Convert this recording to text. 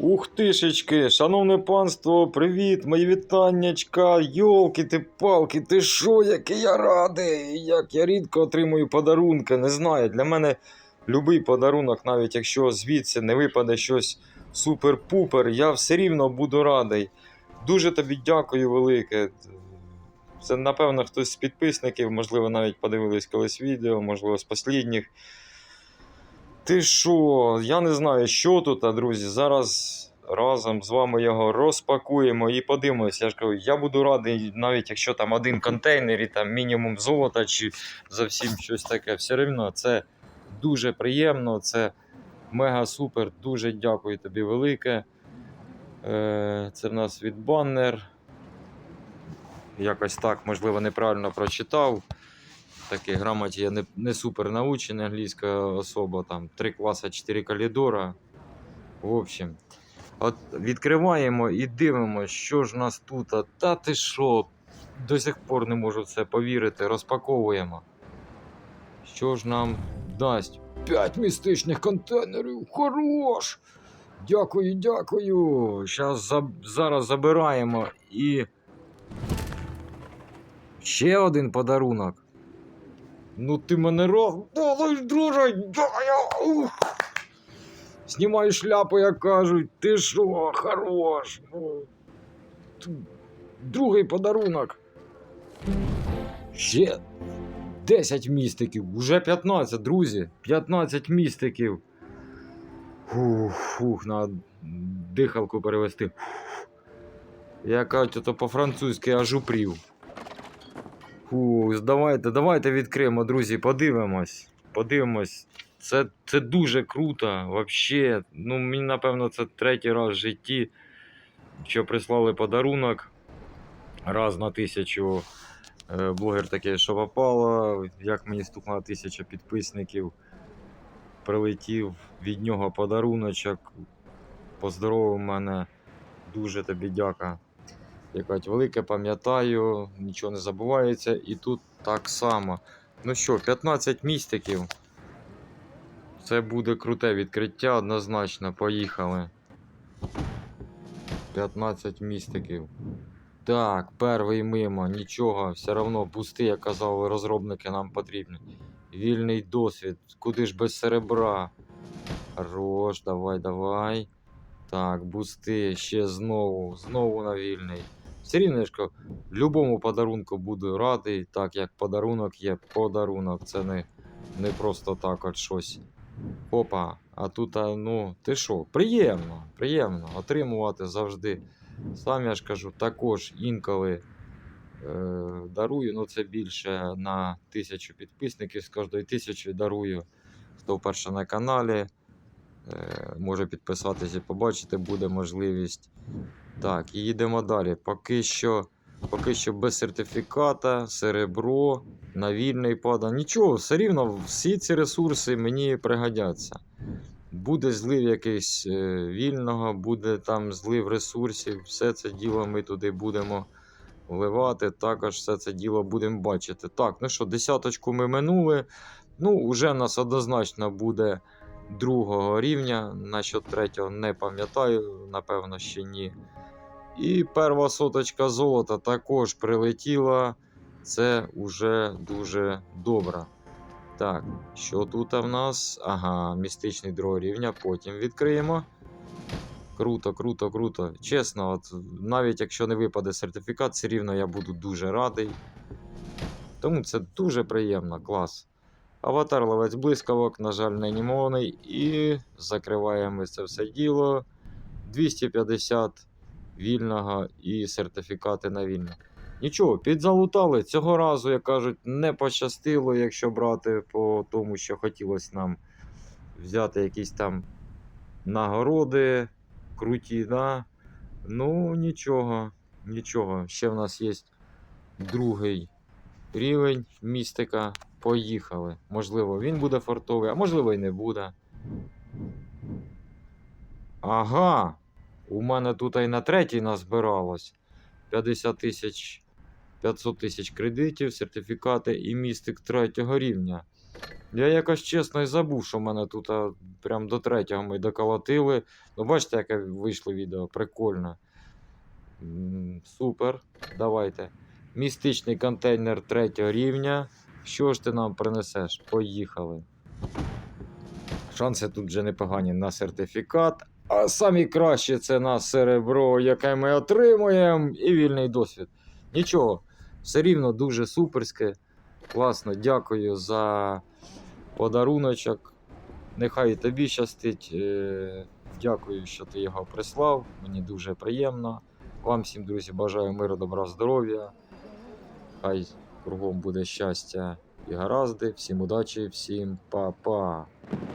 Ух тишечки, шановне панство, привіт, мої вітаннячка, йолки ти палки, ти шо, який я радий, як я рідко отримую подарунки, не знаю. Для мене любий подарунок, навіть якщо звідси не випаде щось супер-пупер, я все рівно буду радий. Дуже тобі дякую велике. Це, напевно, хтось з підписників, можливо, навіть подивились колись відео, можливо, з послідніх. Ти що? Я не знаю, що тут, друзі. Зараз разом з вами його розпакуємо і подивимося. Я ж кажу, я буду радий, навіть якщо там один контейнер і там мінімум золота чи зовсім щось таке. Все рівно це дуже приємно, це мега супер. Дуже дякую тобі велике. Е, Це в нас від баннер. Якось так, можливо, неправильно прочитав. Такий грамоті я не, не супер научений, англійська особа, там 3 класа, 4 калідора. В общем, от відкриваємо і дивимося, що ж нас тут. Та ти що? До сих пор не можу в це повірити. Розпаковуємо. Що ж нам дасть? 5 містичних контейнерів. Хорош! Дякую, дякую. Заб- зараз забираємо і. Ще один подарунок. Ну ти мене роздолиш, друже. Дякую. Ух. Шляпу, як кажуть. Ти що, хорош. Ну, Другий подарунок. Ще 10 містиків. Уже 15, друзі. 15 містиків. Фух, фух, на дихалку перевести. Я кажу, то по-французьки аж упрів. Фу, давайте, давайте відкриємо, друзі, подивимось. Подивимось. Це, це дуже круто. Вообще, ну, мені, напевно, це третій раз в житті, що прислали подарунок. Раз на тисячу е, блогер такий, що попало. Як мені стукнула тисяча підписників. Прилетів від нього подаруночок. Поздоровив мене. Дуже тобі дяка. Якать велике, пам'ятаю, нічого не забувається. І тут так само. Ну що, 15 містиків. Це буде круте відкриття, однозначно. Поїхали. 15 містиків. Так, перший мимо, нічого, все одно бусти, як казали розробники, нам потрібні. Вільний досвід, куди ж без серебра. Хорош, давай, давай. Так, бусти, ще знову, знову на вільний. Все рівно, я ж любому подарунку буду радий, так як подарунок є подарунок. Це не, не просто так от щось. Опа, а тут, ну, ти що, приємно, приємно отримувати завжди. Сам я ж кажу, також інколи е, дарую, ну це більше на тисячу підписників, з кожної тисячі дарую. Хто вперше на каналі, може підписатися побачити, буде можливість. Так, і їдемо далі. Поки що, поки що без сертифіката, серебро, на вільний пада. Нічого, все рівно всі ці ресурси мені пригодяться. Буде злив якийсь е, вільного, буде там злив ресурсів, все це діло ми туди будемо вливати. Також все це діло будемо бачити. Так, ну що, десяточку ми минули. Ну, вже нас однозначно буде другого рівня. Насчет третього не пам'ятаю, напевно, ще ні. І перша соточка золота також прилетіла. Це вже дуже добре. Так, що тут в нас? Ага, містичний другого рівня, потім відкриємо. Круто, круто, круто. Чесно, от, навіть якщо не випаде сертифікат, все рівно я буду дуже радий. Тому це дуже приємно, клас. Аватар ловець блискавок, на жаль, не. І закриваємо це все діло. 250 вільного і сертифікати на вільне. Нічого, підзалутали. Цього разу, як кажуть, не пощастило, якщо брати по тому, що хотілося нам взяти якісь там нагороди круті, да? Ну, нічого, нічого. Ще в нас є другий рівень містика. Поїхали. Можливо, він буде фартовий, а можливо і не буде. Ага. У мене тут і на третій назбиралось 50 тисяч 500 тисяч кредитів, сертифікати і містик третього рівня. Я якось чесно і забув, що мене тут а, прям до третього ми доколотили. Ну, бачите, яке вийшло відео, прикольно. Супер. Давайте. Містичний контейнер третього рівня. Що ж ти нам принесеш? Поїхали. Шанси тут вже непогані на сертифікат. А самі краще це на серебро, яке ми отримуємо, і вільний досвід. Нічого, все рівно дуже суперське. Класно, дякую за подаруночок. Нехай тобі щастить. Е, Дякую, що ти його прислав. Мені дуже приємно. Вам всім, друзі, бажаю миру, добра, здоров'я. Хай кругом буде щастя і гаразди. Всім удачі, всім па-па.